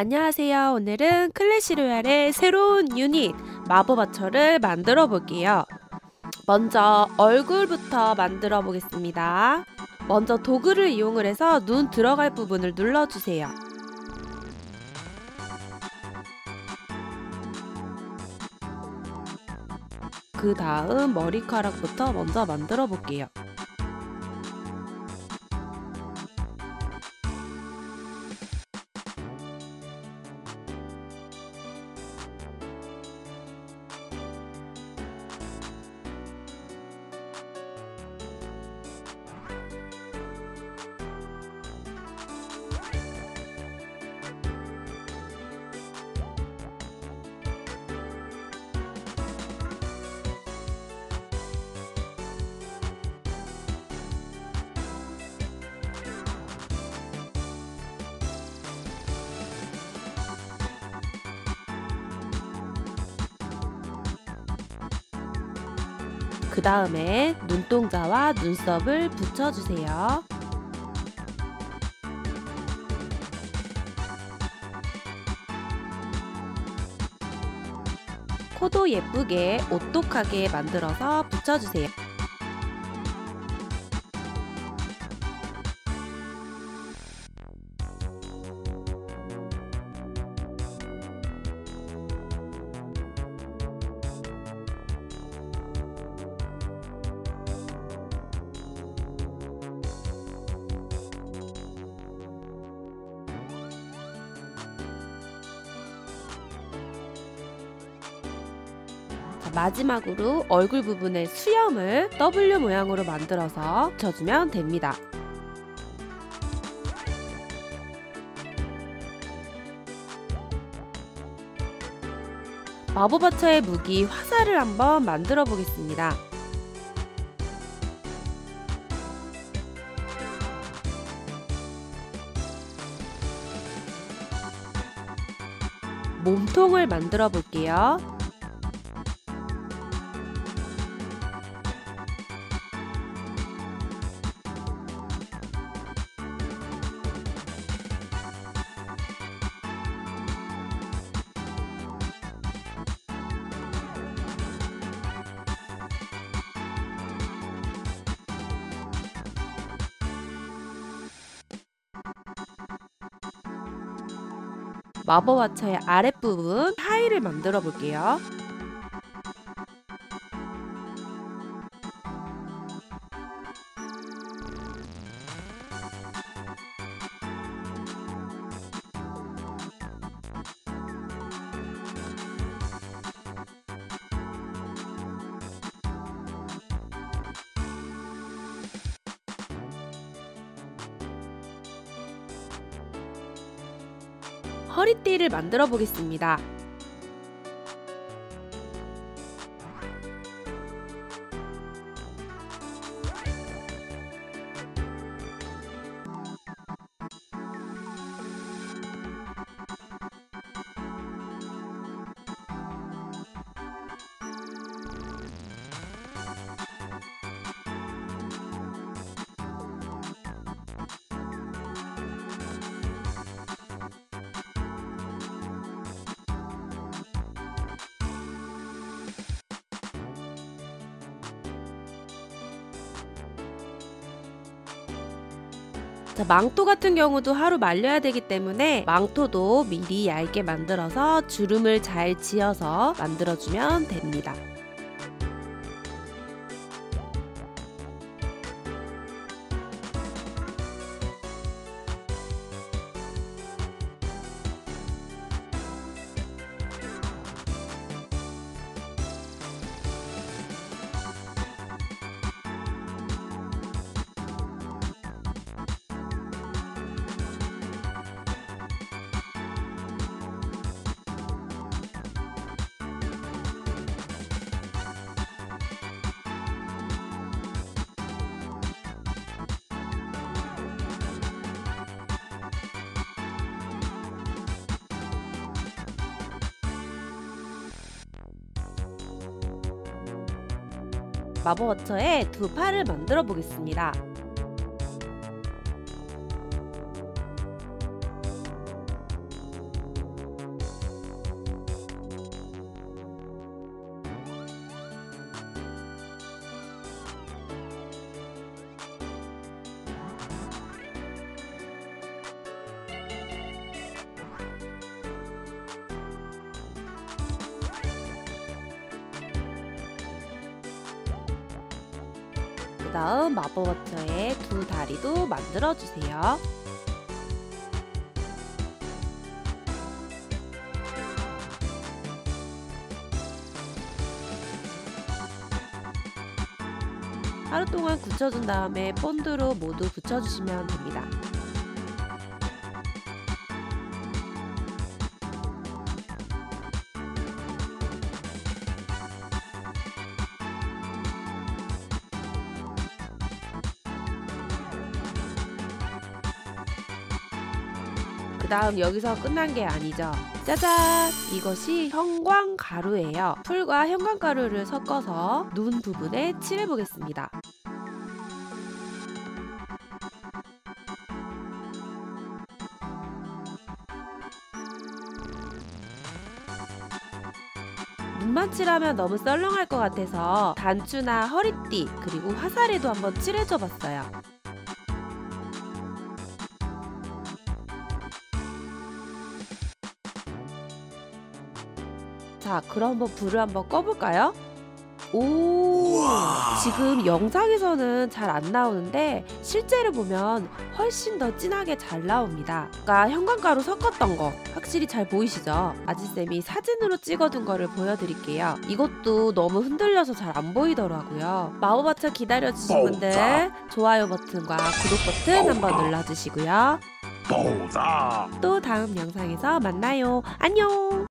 안녕하세요. 오늘은 클래시로얄의 새로운 유닛 마법아처를 만들어 볼게요. 먼저 얼굴부터 만들어 보겠습니다. 먼저 도구를 이용을 해서 눈 들어갈 부분을 눌러주세요. 그 다음 머리카락부터 먼저 만들어 볼게요. 그 다음에 눈동자와 눈썹을 붙여주세요. 코도 예쁘게 오똑하게 만들어서 붙여주세요. 마지막으로 얼굴 부분에 수염을 W 모양으로 만들어서 붙여주면 됩니다. 마법아처의 무기 화살을 한번 만들어 보겠습니다. 몸통을 만들어 볼게요. 마법와처의 아랫부분 타일을 만들어 볼게요. 허리띠를 만들어 보겠습니다. 자, 망토 같은 경우도 하루 말려야 되기 때문에 망토도 미리 얇게 만들어서 주름을 잘 지어서 만들어주면 됩니다. 마법워처의 두 팔을 만들어 보겠습니다. 그 다음 마법워터의 두 다리도 만들어주세요. 하루 동안 굳혀준 다음에 본드로 모두 붙여주시면 됩니다. 그 다음 여기서 끝난 게 아니죠. 짜잔! 이것이 형광 가루예요. 풀과 형광 가루를 섞어서 눈 부분에 칠해 보겠습니다. 눈만 칠하면 너무 썰렁할 것 같아서 단추나 허리띠 그리고 화살에도 한번 칠해줘 봤어요. 자, 그럼 한번 불을 한번 꺼볼까요? 오, 지금 영상에서는 잘 안 나오는데 실제로 보면 훨씬 더 진하게 잘 나옵니다. 아까 형광가루 섞었던 거 확실히 잘 보이시죠? 아지쌤이 사진으로 찍어둔 거를 보여드릴게요. 이것도 너무 흔들려서 잘 안 보이더라고요. 마법버튼 기다려주신 분들 좋아요 버튼과 구독 버튼 한번 눌러주시고요. 보자. 또 다음 영상에서 만나요. 안녕!